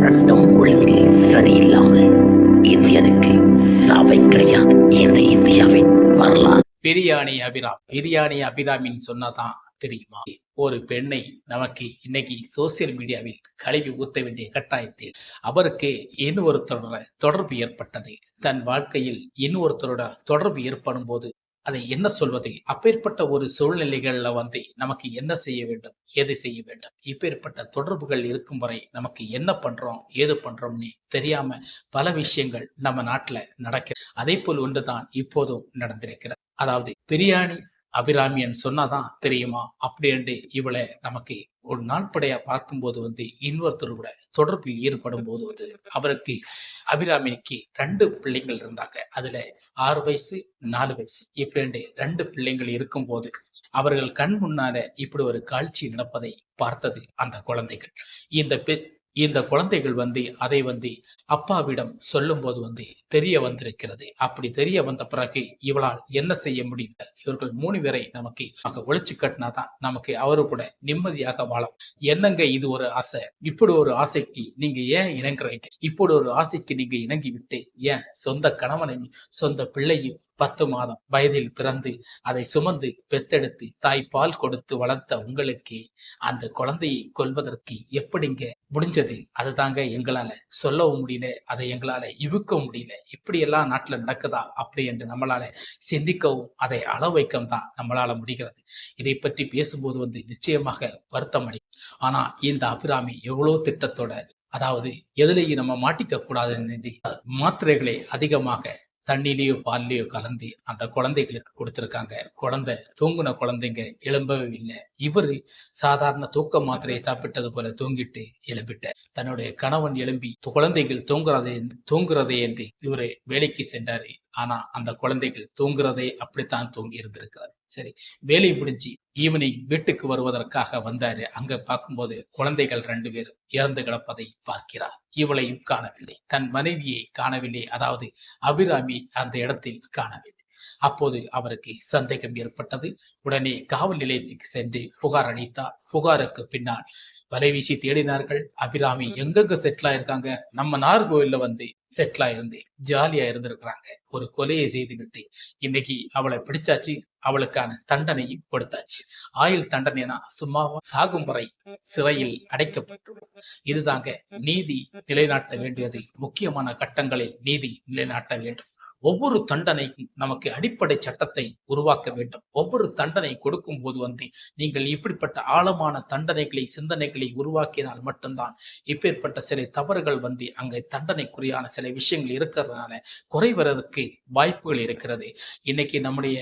சட்டம் ஒழுங்கு சரியில்லாம இந்தியனுக்கு சாவை கிடையாது. இந்த இந்தியாவின் வரலாறு. பிரியாணி அபிராம். பிரியாணி அபிராமின்னு சொன்னாதான் தெரியுமா? ஒரு பெண்ணை நமக்கு இன்னைக்கு சோசியல் மீடியாவில் கழுவி ஊத்த வேண்டிய கட்டாயத்தில் அவருக்கு இன்னொருத்தரோட தொடர்பு ஏற்பட்டது. தன் வாழ்க்கையில் இன்னொருத்தரோட தொடர்பு ஏற்படும் போது அதை என்ன சொல்வது? அப்பேற்பட்ட ஒரு சூழ்நிலைகள்ல வந்து நமக்கு என்ன செய்ய வேண்டும்? எதை செய்ய வேண்டும்? இப்பேற்பட்ட தொடர்புகள் இருக்கும் வரை நமக்கு என்ன பண்றோம்? ஏது பண்றோம்னு தெரியாம பல விஷயங்கள் நம்ம நாட்டுல நடக்கிறது அதே போல் ஒன்றுதான் இப்போதும் நடந்திருக்கிறது. அதாவது பிரியாணி அபிராமியன் சொன்னாதான் தெரியுமா? அப்படின்ட்டு இவளை நமக்கு ஒரு நாட்படையா பார்க்கும்போது வந்து இன்னொருத்தர் கூட தொடர்பில் ஈடுபடும் போது வந்து அவருக்கு அபிராமினிக்கு ரெண்டு பிள்ளைங்கள் இருந்தாங்க. அதுல ஆறு வயசு நாலு வயசு. இப்படின்ட்டு ரெண்டு பிள்ளைங்கள் இருக்கும்போது அவர்கள் கண் முன்னால இப்படி ஒரு காட்சி நடப்பதை பார்த்தது அந்த குழந்தைகள். இந்த பெ- இந்த குழந்தைகள் வந்து அதை வந்து அப்பாவிடம் சொல்லும்போது வந்து தெரிய வந்திருக்கிறது. அப்படி தெரிய வந்த பிறகு இவளால் என்ன செய்ய முடியல இவர்கள் மூணு பேரை நமக்கு அங்க ஒழிச்சு கட்டினாதான் நமக்கு அவரு கூட நிம்மதியாக வாழும் என்னங்க இது ஒரு ஆசை? இப்படி ஒரு ஆசைக்கு நீங்க ஏன் இணங்குறீங்க? இப்படி ஒரு ஆசைக்கு நீங்க இணங்கி விட்டு ஏன் சொந்த கணவனையும் சொந்த பிள்ளையும் பத்து மாதம் வயதில் பிறந்து அதை சுமந்து பெத்தெடுத்து தாய்ப்பால் கொடுத்து வளர்த்த உங்களுக்கு அந்த குழந்தையை கொல்வதற்கு எப்படிங்க முடிஞ்சது? அதுதாங்க எங்களால சொல்லவும் முடியல அதை எங்களால இழுக்கவும் முடியல. இப்படி எல்லாம் நாட்டுல நடக்குதா? அப்படி என்று நம்மளால சிந்திக்கவும் அதை அள வைக்கவும் தான் நம்மளால முடிகிறது. இதை பற்றி பேசும்போது வந்து நிச்சயமாக வருத்தம் அடி ஆனா இந்த அபிராமி எவ்வளவு திட்டத்தோட அதாவது எதுலையும் நம்ம மாட்டிக்க கூடாதுன்னு மாத்திரைகளை அதிகமாக தண்ணிலேயோ பால்லையோ கலந்து அந்த குழந்தைகளுக்கு கொடுத்திருக்காங்க. குழந்தை தூங்குன குழந்தைங்க எழும்பவே இல்லை. இவரு சாதாரண தூக்க மாத்திரையை சாப்பிட்டது போல தூங்கிட்டு எழுப்பிட்ட தன்னுடைய கணவன் எழும்பி குழந்தைகள் தூங்குறதை தூங்குறதை என்று இவரு வேலைக்கு சென்றாரு. ஆனா அந்த குழந்தைகள் தூங்குறதே அப்படித்தான் தூங்கி இருந்திருக்கிறார். சரி வேலை முடிஞ்சு ஈவினிங் வீட்டுக்கு வருவதற்காக வந்தாரு. அங்க பார்க்கும்போது குழந்தைகள் ரெண்டு பேரும் இறந்து கிடப்பதை பார்க்கிறார். இவளையும் காணவில்லை. தன் மனைவியை காணவில்லை. அதாவது அபிராமி அந்த இடத்தில் காணவில்லை. அப்போது அவருக்கு சந்தேகம் ஏற்பட்டது. உடனே காவல் நிலையத்துக்கு சென்று புகார் அளித்தார். புகாருக்கு பின்னால் வலைவீசி தேடினார்கள். அபிராமி எங்கெங்க செட்டில் ஆயிருக்காங்க? நம்ம நார்கோவில்ல வந்து செட்டில் ஆயிருந்து ஜாலியா இருந்திருக்கிறாங்க. ஒரு கொலையை செய்துவிட்டு இன்னைக்கு அவளை பிடிச்சாச்சு. அவளுக்கான தண்டனையும் கொடுத்தாச்சு. ஆயுள் தண்டனைனா சும்மாவா சாகும் வரை சிறையில் அடைக்கப்பட்டுள்ளது இதுதாங்க நீதி நிலைநாட்ட வேண்டியது. முக்கியமான கட்டங்களில் நீதி நிலைநாட்ட வேண்டும். ஒவ்வொரு தண்டனைக்கும் நமக்கு அடிப்படை சட்டத்தை உருவாக்க வேண்டும். ஒவ்வொரு தண்டனை கொடுக்கும் போது வந்து நீங்கள் இப்படிப்பட்ட ஆழமான தண்டனைகளை சிந்தனைகளை உருவாக்கினால் மட்டும்தான் இப்பேற்பட்ட சில தவறுகள் வந்து அங்கே தண்டனைக்குரியான சில விஷயங்கள் இருக்கிறதுனால குறைவதற்கு வாய்ப்புகள் இருக்கிறது. இன்னைக்கு நம்முடைய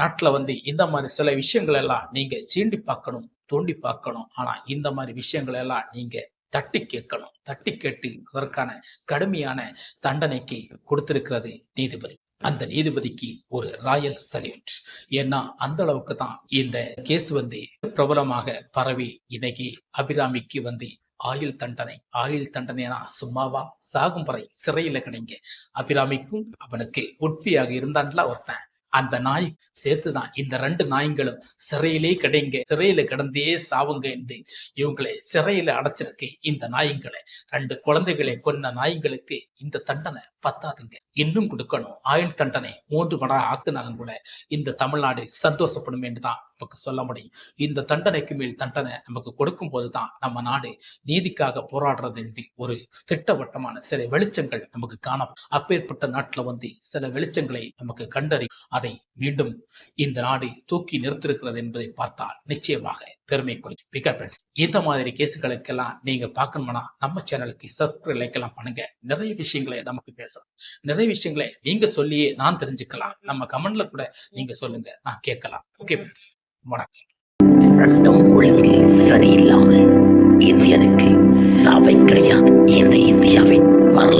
நாட்டில் வந்து இந்த மாதிரி சில விஷயங்கள் எல்லாம் நீங்க சீண்டி பார்க்கணும் தோண்டி பார்க்கணும். ஆனா இந்த மாதிரி விஷயங்கள் எல்லாம் நீங்க தட்டி கேட்கணும். தட்டி கேட்டு அதற்கான கடுமையான தண்டனைக்கு கொடுத்திருக்கிறது நீதிபதி. அந்த நீதிபதிக்கு ஒரு ராயல் சல்யூட். ஏன்னா அந்த அளவுக்கு தான் இந்த கேஸ் வந்து பிரபலமாக பரவி இன்னைக்கு அபிராமிக்கு வந்து ஆயுள் தண்டனை. ஆயுள் தண்டனைனா சும்மாவா? சாகும் வரை சிறையில கிடைங்க. அபிராமிக்கும் அவனுக்கு உட்பியாக இருந்தான்ல ஒருத்தன். அந்த நாய் சேர்த்துதான். இந்த ரெண்டு நாய்களும் சிறையிலே கிடைங்க சிறையில கிடந்தே சாவுங்க என்று இவங்களை சிறையில அடைச்சிருக்கு இந்த நாய்களை ரெண்டு குழந்தைகளை கொன்ன நாய்களுக்கு இந்த தண்டனை பத்தாதுங்க. இன்னும் கொடுக்கணும். ஆயுள் தண்டனை மூன்று மடா ஆக்குனாலும் கூட இந்த தமிழ்நாடு சந்தோஷப்படும் என்றுதான் நமக்கு சொல்ல முடியும். இந்த தண்டனைக்கு மேல் தண்டனை நமக்கு கொடுக்கும் போதுதான் நம்ம நாடு நீதிக்காக போராடுறது என்று ஒரு திட்டவட்டமான சில வெளிச்சங்கள் நமக்கு காணும் அப்பேற்பட்ட நாட்டுல வந்து சில வெளிச்சங்களை நமக்கு கண்டறி அதை மீண்டும் இந்த நாடு தூக்கி நிறுத்திருக்கிறது என்பதை பார்த்தால் நிச்சயமாக பெருமை கொள்ளும் பிகர் ஃப்ரெண்ட்ஸ் இந்த மாதிரி கேஸுகளுக்கெல்லாம் நீங்க பார்க்கணும்னா நம்ம சேனலுக்கு சப்ஸ்கிரைப் லைக்கெல்லாம் பண்ணுங்க. நிறைய விஷயங்களை நமக்கு பேசலாம். நிறைய விஷயங்களை நீங்க சொல்லியே நான் தெரிஞ்சுக்கலாம். நம்ம கமெண்ட்ல கூட நீங்க சொல்லுங்க. நான் கேட்கலாம். ஓகே ஃப்ரெண்ட்ஸ் வணக்கம். சட்டம் ஒழுங்கு சரியில்லாம இந்தியனுக்கு சாவை கிடையாது. இந்த இந்தியாவின் வரலாறு